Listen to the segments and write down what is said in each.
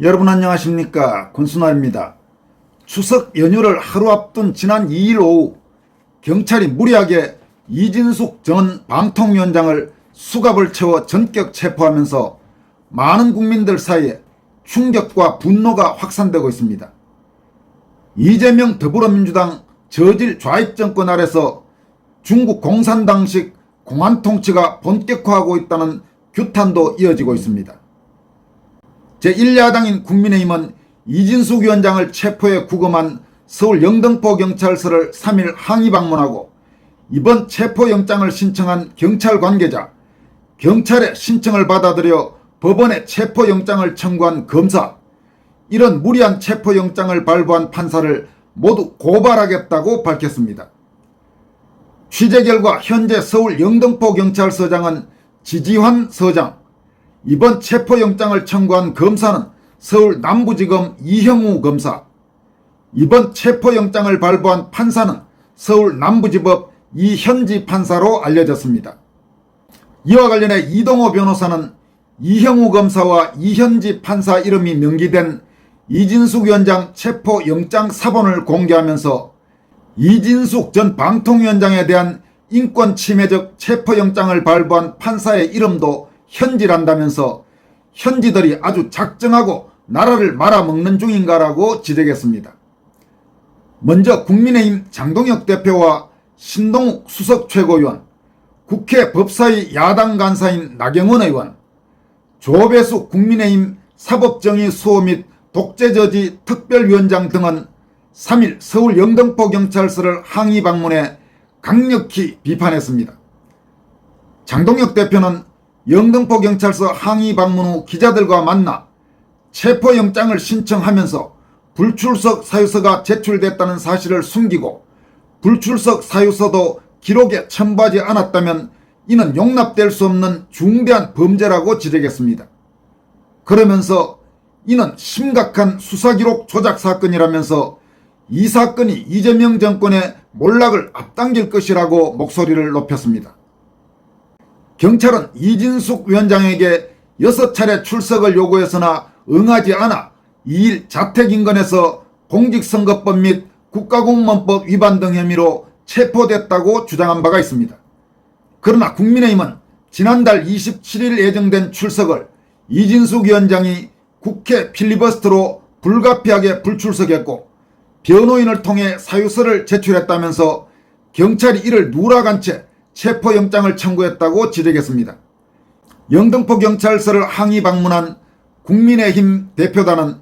여러분 안녕하십니까 권순아입니다. 추석 연휴를 하루 앞둔 지난 2일 오후 경찰이 무리하게 이진숙 전 방통위원장을 수갑을 채워 전격 체포하면서 많은 국민들 사이에 충격과 분노가 확산되고 있습니다. 이재명 더불어민주당 저질 좌익 정권 아래서 중국 공산당식 공안 통치가 본격화하고 있다는 규탄도 이어지고 있습니다. 제1야당인 국민의힘은 이진숙 위원장을 체포해 구금한 서울 영등포 경찰서를 3일 항의 방문하고 이번 체포영장을 신청한 경찰 관계자, 경찰의 신청을 받아들여 법원에 체포영장을 청구한 검사, 이런 무리한 체포영장을 발부한 판사를 모두 고발하겠다고 밝혔습니다. 취재 결과 현재 서울 영등포 경찰서장은 지지환 서장, 이번 체포영장을 청구한 검사는 서울 남부지검 이형우 검사, 이번 체포영장을 발부한 판사는 서울 남부지법 이현지 판사로 알려졌습니다. 이와 관련해 이동호 변호사는 이형우 검사와 이현지 판사 이름이 명기된 이진숙 위원장 체포영장 사본을 공개하면서 이진숙 전 방통위원장에 대한 인권 침해적 체포영장을 발부한 판사의 이름도 현지란다면서 현지들이 아주 작정하고 나라를 말아먹는 중인가라고 지적했습니다. 먼저 국민의힘 장동혁 대표와 신동욱 수석 최고위원, 국회 법사위 야당 간사인 나경원 의원, 조배수 국민의힘 사법정의 수호 및 독재저지 특별위원장 등은 3일 서울 영등포 경찰서를 항의 방문해 강력히 비판했습니다. 장동혁 대표는 영등포 경찰서 항의 방문 후 기자들과 만나 체포영장을 신청하면서 불출석 사유서가 제출됐다는 사실을 숨기고 불출석 사유서도 기록에 첨부하지 않았다면 이는 용납될 수 없는 중대한 범죄라고 지적했습니다. 그러면서 이는 심각한 수사기록 조작 사건이라면서 이 사건이 이재명 정권의 몰락을 앞당길 것이라고 목소리를 높였습니다. 경찰은 이진숙 위원장에게 6차례 출석을 요구했으나 응하지 않아 2일 자택인근에서 공직선거법 및 국가공무원법 위반 등 혐의로 체포됐다고 주장한 바가 있습니다. 그러나 국민의힘은 지난달 27일 예정된 출석을 이진숙 위원장이 국회 필리버스터로 불가피하게 불출석했고 변호인을 통해 사유서를 제출했다면서 경찰이 이를 누락한 채 체포영장을 청구했다고 지적했습니다. 영등포 경찰서를 항의 방문한 국민의힘 대표단은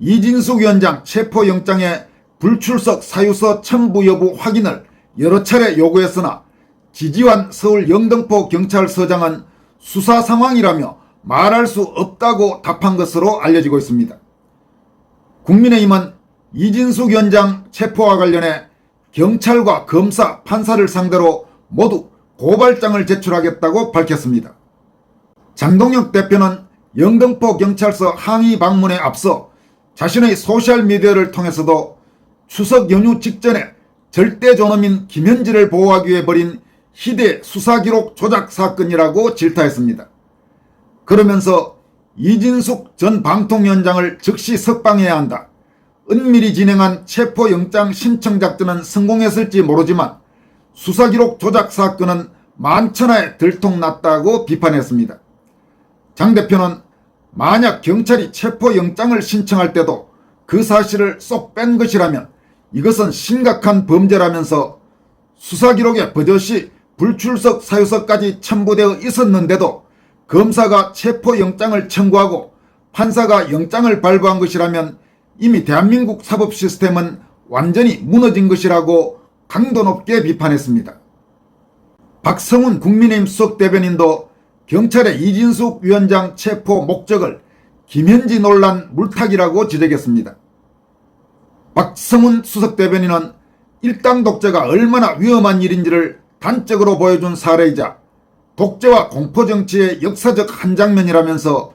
이진숙 위원장 체포영장의 불출석 사유서 첨부 여부 확인을 여러 차례 요구했으나 지지환 서울 영등포 경찰서장은 수사 상황이라며 말할 수 없다고 답한 것으로 알려지고 있습니다. 국민의힘은 이진숙 위원장 체포와 관련해 경찰과 검사, 판사를 상대로 모두 고발장을 제출하겠다고 밝혔습니다. 장동혁 대표는 영등포 경찰서 항의 방문에 앞서 자신의 소셜미디어를 통해서도 추석 연휴 직전에 절대 존엄인 김현지를 보호하기 위해 벌인 희대 수사기록 조작 사건이라고 질타했습니다. 그러면서 이진숙 전 방통위원장을 즉시 석방해야 한다. 은밀히 진행한 체포영장 신청 작전은 성공했을지 모르지만 수사기록 조작 사건은 만천하에 들통났다고 비판했습니다. 장 대표는 만약 경찰이 체포영장을 신청할 때도 그 사실을 쏙 뺀 것이라면 이것은 심각한 범죄라면서 수사기록에 버젓이 불출석 사유서까지 첨부되어 있었는데도 검사가 체포영장을 청구하고 판사가 영장을 발부한 것이라면 이미 대한민국 사법 시스템은 완전히 무너진 것이라고 강도 높게 비판했습니다. 박성훈 국민의힘 수석 대변인도 경찰의 이진숙 위원장 체포 목적을 김현지 논란 물타기라고 지적했습니다. 박성훈 수석 대변인은 일당 독재가 얼마나 위험한 일인지를 단적으로 보여준 사례이자 독재와 공포정치의 역사적 한 장면이라면서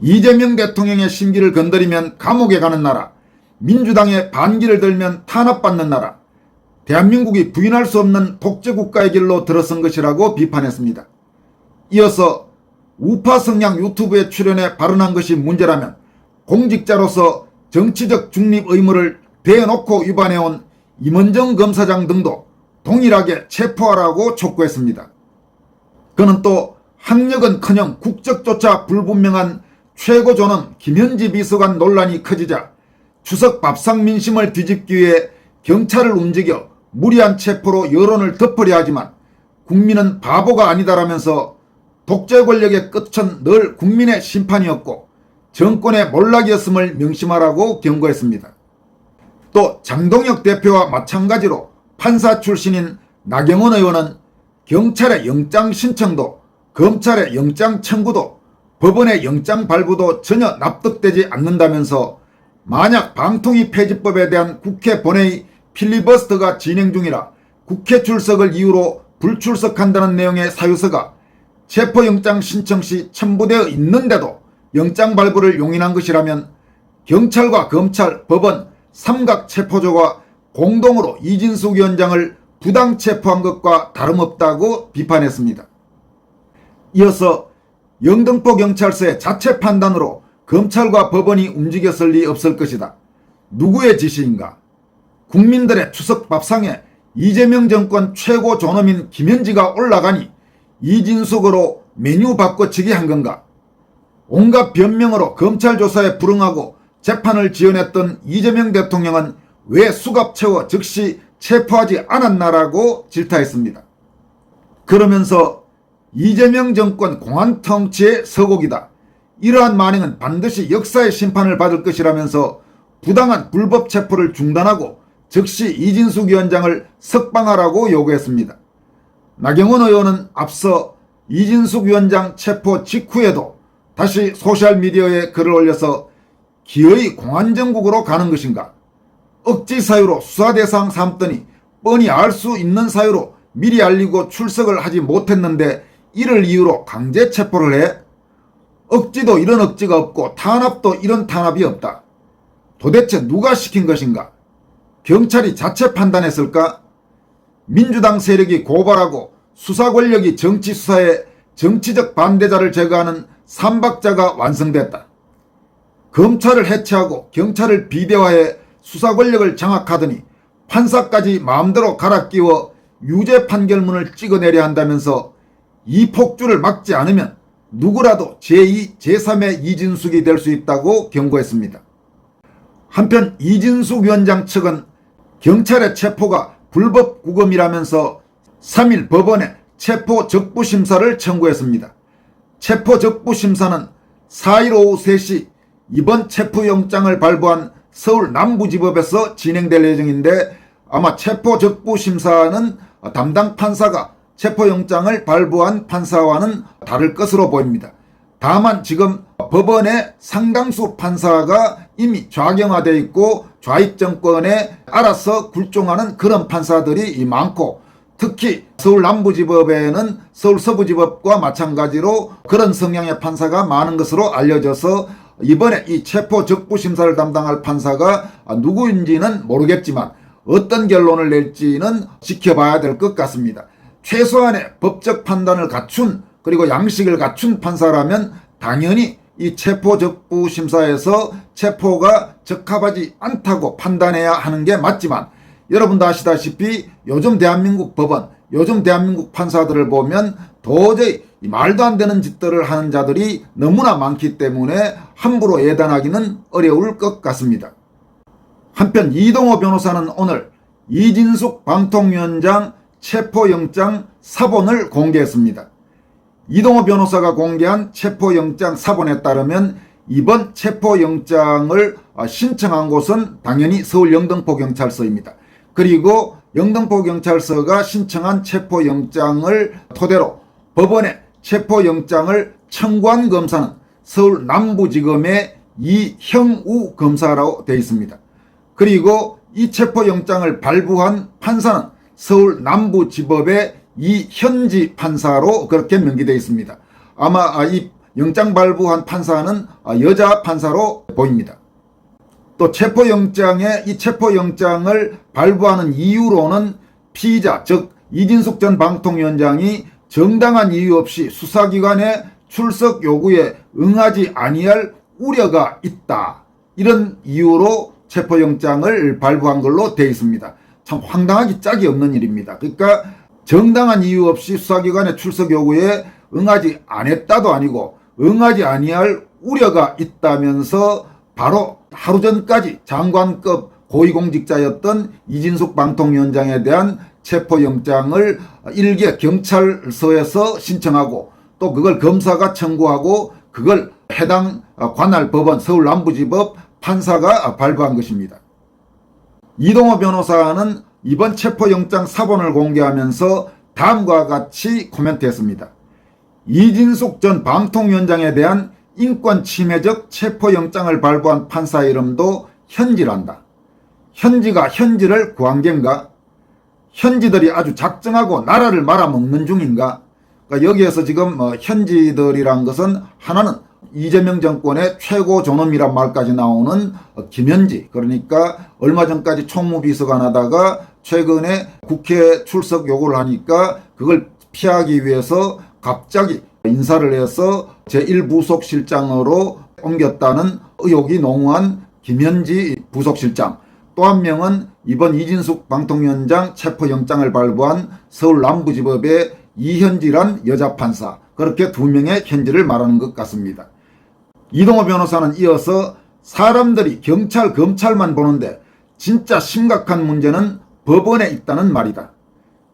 이재명 대통령의 심기를 건드리면 감옥에 가는 나라, 민주당의 반기를 들면 탄압받는 나라, 대한민국이 부인할 수 없는 독재국가의 길로 들어선 것이라고 비판했습니다. 이어서 우파 성향 유튜브에 출연해 발언한 것이 문제라면 공직자로서 정치적 중립 의무를 대놓고 위반해온 임원정 검사장 등도 동일하게 체포하라고 촉구했습니다. 그는 또 학력은커녕 국적조차 불분명한 최고존엄 김현지 비서관 논란이 커지자 추석 밥상 민심을 뒤집기 위해 경찰을 움직여 무리한 체포로 여론을 덮으려 하지만 국민은 바보가 아니다라면서 독재 권력의 끝은 늘 국민의 심판이었고 정권의 몰락이었음을 명심하라고 경고했습니다. 또 장동혁 대표와 마찬가지로 판사 출신인 나경원 의원은 경찰의 영장 신청도 검찰의 영장 청구도 법원의 영장 발부도 전혀 납득되지 않는다면서 만약 방통위 폐지법에 대한 국회 본회의 필리버스터가 진행 중이라 국회 출석을 이유로 불출석한다는 내용의 사유서가 체포영장 신청 시 첨부되어 있는데도 영장 발부를 용인한 것이라면 경찰과 검찰, 법원, 삼각 체포조가 공동으로 이진숙 위원장을 부당 체포한 것과 다름없다고 비판했습니다. 이어서 영등포 경찰서의 자체 판단으로 검찰과 법원이 움직였을 리 없을 것이다. 누구의 지시인가? 국민들의 추석 밥상에 이재명 정권 최고 존엄인 김현지가 올라가니 이진숙으로 메뉴 바꿔치기 한 건가? 온갖 변명으로 검찰 조사에 불응하고 재판을 지연했던 이재명 대통령은 왜 수갑 채워 즉시 체포하지 않았나라고 질타했습니다. 그러면서 이재명 정권 공안 통치의 서곡이다. 이러한 만행은 반드시 역사의 심판을 받을 것이라면서 부당한 불법 체포를 중단하고 즉시 이진숙 위원장을 석방하라고 요구했습니다. 나경원 의원은 앞서 이진숙 위원장 체포 직후에도 다시 소셜미디어에 글을 올려서 기어이 공안정국으로 가는 것인가? 억지 사유로 수사 대상 삼더니 뻔히 알 수 있는 사유로 미리 알리고 출석을 하지 못했는데 이를 이유로 강제 체포를 해? 억지도 이런 억지가 없고 탄압도 이런 탄압이 없다. 도대체 누가 시킨 것인가? 경찰이 자체 판단했을까? 민주당 세력이 고발하고 수사 권력이 정치 수사에 정치적 반대자를 제거하는 삼박자가 완성됐다. 검찰을 해체하고 경찰을 비대화해 수사 권력을 장악하더니 판사까지 마음대로 갈아 끼워 유죄 판결문을 찍어내려 한다면서 이 폭주를 막지 않으면 누구라도 제2, 제3의 이진숙이 될 수 있다고 경고했습니다. 한편 이진숙 위원장 측은 경찰의 체포가 불법 구금이라면서 3일 법원에 체포 적부 심사를 청구했습니다. 체포 적부 심사는 4일 오후 3시 이번 체포영장을 발부한 서울 남부지법에서 진행될 예정인데 아마 체포 적부 심사는 담당 판사가 체포영장을 발부한 판사와는 다를 것으로 보입니다. 다만 지금 법원의 상당수 판사가 이미 좌경화되어 있고 좌익 정권에 알아서 굴종하는 그런 판사들이 많고 특히 서울 남부지법에는 서울 서부지법과 마찬가지로 그런 성향의 판사가 많은 것으로 알려져서 이번에 이 체포 적부 심사를 담당할 판사가 누구인지는 모르겠지만 어떤 결론을 낼지는 지켜봐야 될 것 같습니다. 최소한의 법적 판단을 갖춘 그리고 양식을 갖춘 판사라면 당연히 이 체포 적부 심사에서 체포가 적합하지 않다고 판단해야 하는 게 맞지만 여러분도 아시다시피 요즘 대한민국 법원, 요즘 대한민국 판사들을 보면 도저히 말도 안 되는 짓들을 하는 자들이 너무나 많기 때문에 함부로 예단하기는 어려울 것 같습니다. 한편 이동호 변호사는 오늘 이진숙 방통위원장 체포영장 사본을 공개했습니다. 이동호 변호사가 공개한 체포영장 사본에 따르면 이번 체포영장을 신청한 곳은 당연히 서울 영등포경찰서입니다. 그리고 영등포경찰서가 신청한 체포영장을 토대로 법원에 체포영장을 청구한 검사는 서울 남부지검의 이형우 검사라고 되어 있습니다. 그리고 이 체포영장을 발부한 판사는 서울 남부지법의 이 현지 판사로 그렇게 명기되어 있습니다. 아마 이 영장 발부한 판사는 여자 판사로 보입니다. 또 체포영장에 이 체포영장을 발부하는 이유로는 피의자 즉 이진숙 전 방통위원장이 정당한 이유 없이 수사기관의 출석 요구에 응하지 아니할 우려가 있다. 이런 이유로 체포영장을 발부한 걸로 되어 있습니다. 참 황당하기 짝이 없는 일입니다. 그러니까 정당한 이유 없이 수사기관의 출석 요구에 응하지 않았다도 아니고 응하지 아니할 우려가 있다면서 바로 하루 전까지 장관급 고위공직자였던 이진숙 방통위원장에 대한 체포영장을 일개 경찰서에서 신청하고 또 그걸 검사가 청구하고 그걸 해당 관할 법원 서울 남부지법 판사가 발부한 것입니다. 이동호 변호사는 이번 체포영장 사본을 공개하면서 다음과 같이 코멘트했습니다. 이진숙 전 방통위원장에 대한 인권 침해적 체포영장을 발부한 판사 이름도 현지란다. 현지가 현지를 구한 겐가? 현지들이 아주 작정하고 나라를 말아먹는 중인가? 그러니까 여기에서 지금 어, 현지들이란 것은 하나는 이재명 정권의 최고 존엄이란 말까지 나오는 어, 김현지 그러니까 얼마 전까지 총무비서관 하다가 최근에 국회 출석 요구를 하니까 그걸 피하기 위해서 갑자기 인사를 해서 제1부속 실장으로 옮겼다는 의혹이 농후한 김현지 부속실장 또 한 명은 이번 이진숙 방통위원장 체포영장을 발부한 서울 남부지법의 이현지란 여자 판사 그렇게 두 명의 현지를 말하는 것 같습니다. 이동호 변호사는 이어서 사람들이 경찰 검찰만 보는데 진짜 심각한 문제는 법원에 있다는 말이다.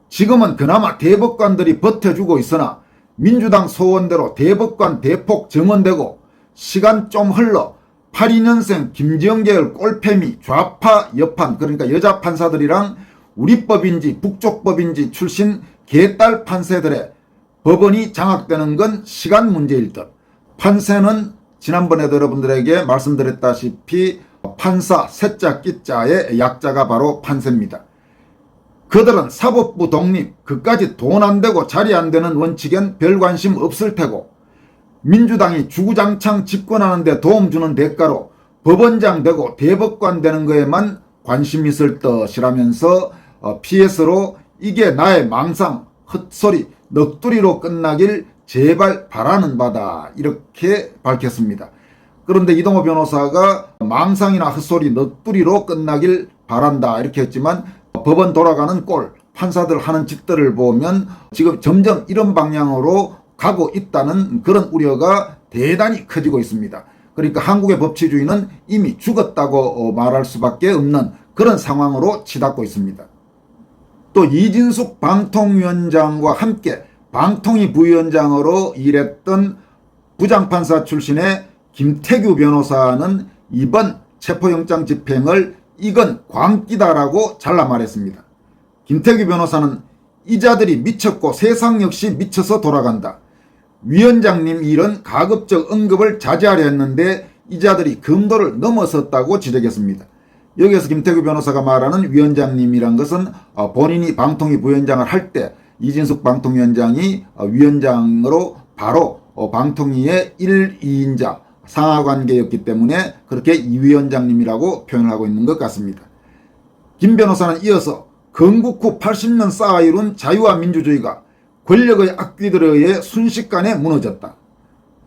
지금은 그나마 대법관들이 버텨주고 있으나 민주당 소원대로 대법관 대폭 정원되고 시간 좀 흘러 82년생 김지영 계열 꼴패미 좌파 여판 그러니까 여자 판사들이랑 우리 법인지 북쪽 법인지 출신 개딸 판세들의 법원이 장악되는 건 시간 문제일 듯. 판세는 지난번에도 여러분들에게 말씀드렸다시피 판사 세자 끼자의 약자가 바로 판세입니다. 그들은 사법부 독립, 그까지 돈 안 되고 자리 안 되는 원칙엔 별 관심 없을 테고 민주당이 주구장창 집권하는데 도움 주는 대가로 법원장 되고 대법관 되는 거에만 관심 있을 듯이라면서 어, PS로 이게 나의 망상, 헛소리, 넋두리로 끝나길 제발 바라는 바다 이렇게 밝혔습니다. 그런데 이동호 변호사가 망상이나 헛소리, 넋두리로 끝나길 바란다 이렇게 했지만 법원 돌아가는 꼴, 판사들 하는 짓들을 보면 지금 점점 이런 방향으로 가고 있다는 그런 우려가 대단히 커지고 있습니다. 그러니까 한국의 법치주의는 이미 죽었다고 어, 말할 수밖에 없는 그런 상황으로 치닫고 있습니다. 또 이진숙 방통위원장과 함께 방통위 부위원장으로 일했던 부장판사 출신의 김태규 변호사는 이번 체포영장 집행을 이건 광기다라고 잘라 말했습니다. 김태규 변호사는 이자들이 미쳤고 세상 역시 미쳐서 돌아간다. 위원장님 일은 가급적 언급을 자제하려 했는데 이자들이 금도를 넘어섰다고 지적했습니다. 여기에서 김태규 변호사가 말하는 위원장님이란 것은 어, 본인이 방통위 부위원장을 할 때 이진숙 방통위원장이 어, 위원장으로 바로 어, 방통위의 1, 2인자 상하관계였기 때문에 그렇게 이 위원장님이라고 표현을 하고 있는 것 같습니다. 김 변호사는 이어서 건국 후 80년 쌓아 이룬 자유와 민주주의가 권력의 악귀들에 의해 순식간에 무너졌다.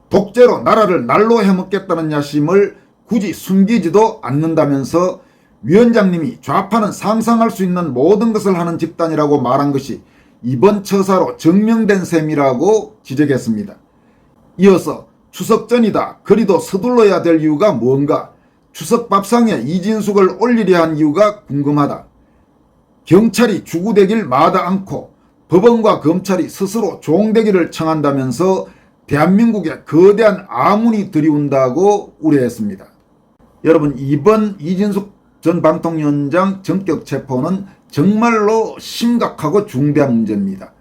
독재로 나라를 날로 해먹겠다는 야심을 굳이 숨기지도 않는다면서 위원장님이 좌파는 상상할 수 있는 모든 것을 하는 집단이라고 말한 것이 이번 처사로 증명된 셈이라고 지적했습니다. 이어서 추석 전이다. 그리도 서둘러야 될 이유가 뭔가? 추석 밥상에 이진숙을 올리려 한 이유가 궁금하다. 경찰이 주구되길 마다 않고 법원과 검찰이 스스로 종되기를 청한다면서 대한민국에 거대한 아문이 들이운다고 우려했습니다. 여러분 이번 이진숙 전 방통위원장 전격 체포는 정말로 심각하고 중대한 문제입니다.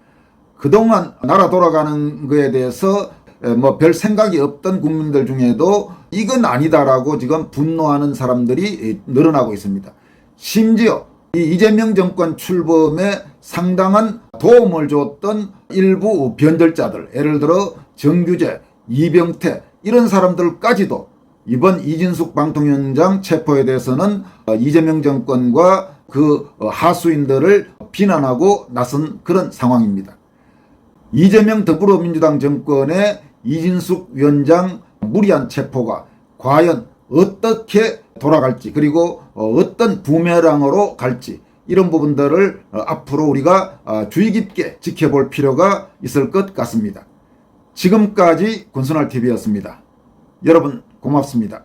그동안 나라 돌아가는 것에 대해서 뭐 별 생각이 없던 국민들 중에도 이건 아니다라고 지금 분노하는 사람들이 늘어나고 있습니다. 심지어 이 이재명 정권 출범에 상당한 도움을 줬던 일부 변절자들, 예를 들어 정규재, 이병태 이런 사람들까지도 이번 이진숙 방통위원장 체포에 대해서는 이재명 정권과 그 하수인들을 비난하고 나선 그런 상황입니다. 이재명 더불어민주당 정권의 이진숙 위원장 무리한 체포가 과연 어떻게 돌아갈지 그리고 어, 어떤 부메랑으로 갈지 이런 부분들을 어, 앞으로 우리가 어, 주의 깊게 지켜볼 필요가 있을 것 같습니다. 지금까지 군순활TV였습니다. 여러분 고맙습니다.